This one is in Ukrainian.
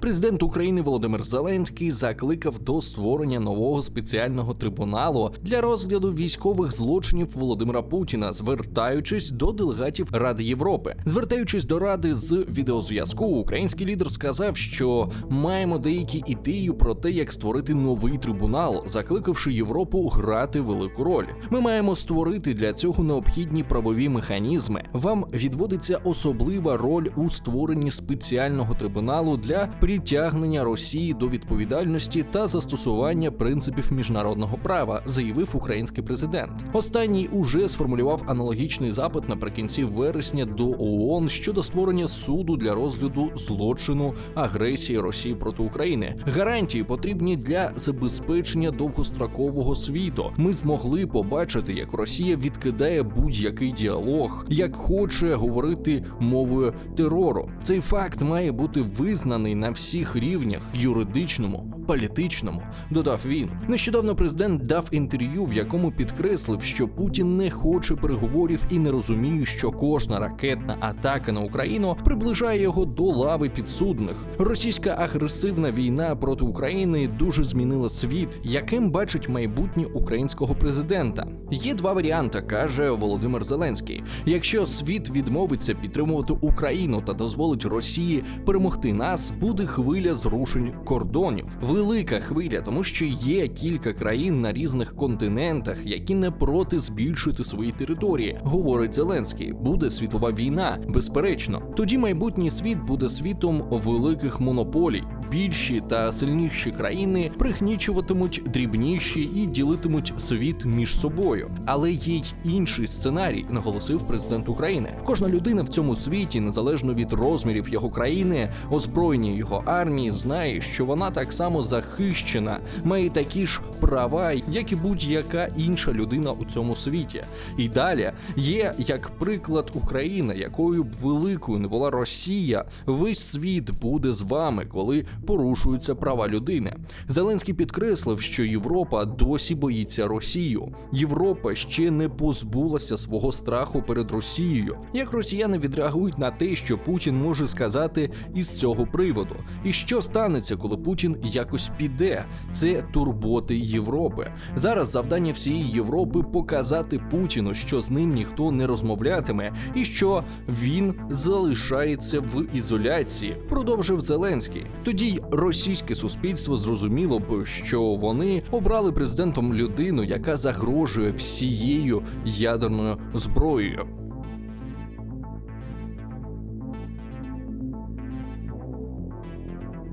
Президент України Володимир Зеленський закликав до створення нового спеціального трибуналу для розгляду військових злочинів Володимира Путіна, звертаючись до делегатів Ради Європи. Звертаючись до Ради з відеозв'язку, український лідер сказав, що маємо деякі ідеї про те, як створити новий трибунал, закликавши Європу грати велику роль. Ми маємо створити для цього необхідні правові механізми. Вам відводиться особлива роль у створенні спеціального трибуналу для притягнення Росії до відповідальності та застосування принципів міжнародного права, заявив український президент. Останній уже сформулював аналогічний запит наприкінці вересня до ООН щодо створення суду для розгляду злочину агресії Росії проти України. Гарантії потрібні для забезпечення довгострокового світу. Ми змогли побачити, як Росія відкидає будь-який діалог, як хоче говорити мовою терору. Цей факт має бути визнаний на всіх рівнях юридичному, політичному, додав він. Нещодавно президент дав інтерв'ю, в якому підкреслив, що Путін не хоче переговорів і не розуміє, що кожна ракетна атака на Україну приближає його до лави підсудних. Російська агресивна війна проти України дуже змінила світ, яким бачить майбутнє українського президента. Є два варіанти, каже Володимир Зеленський. Якщо світ відмовиться підтримувати Україну та дозволить Росії перемогти нас, буде хвиля зрушень кордонів. Велика хвиля, тому що є кілька країн на різних континентах, які не проти збільшити свої території. Говорить Зеленський, буде світова війна, безперечно. Тоді майбутній світ буде світом великих монополій. Більші та сильніші країни пригнічуватимуть дрібніші і ділитимуть світ між собою. Але є й інший сценарій, наголосив президент України. Кожна людина в цьому світі, незалежно від розмірів його країни, озброєння його армії, знає, що вона так само захищена, має такі ж права, як і будь-яка інша людина у цьому світі. І далі є як приклад Україна, якою б великою не була Росія, весь світ буде з вами, коли порушуються права людини. Зеленський підкреслив, що Європа досі боїться Росію. Європа ще не позбулася свого страху перед Росією. Як росіяни відреагують на те, що Путін може сказати із цього приводу, і що станеться, коли Путін якось піде? Це турботи Європи. Зараз завдання всієї Європи показати Путіну, що з ним ніхто не розмовлятиме, і що він залишається в ізоляції. Продовжив Зеленський. Тоді й російське суспільство зрозуміло б, що вони обрали президентом людину, яка загрожує всією ядерною зброєю.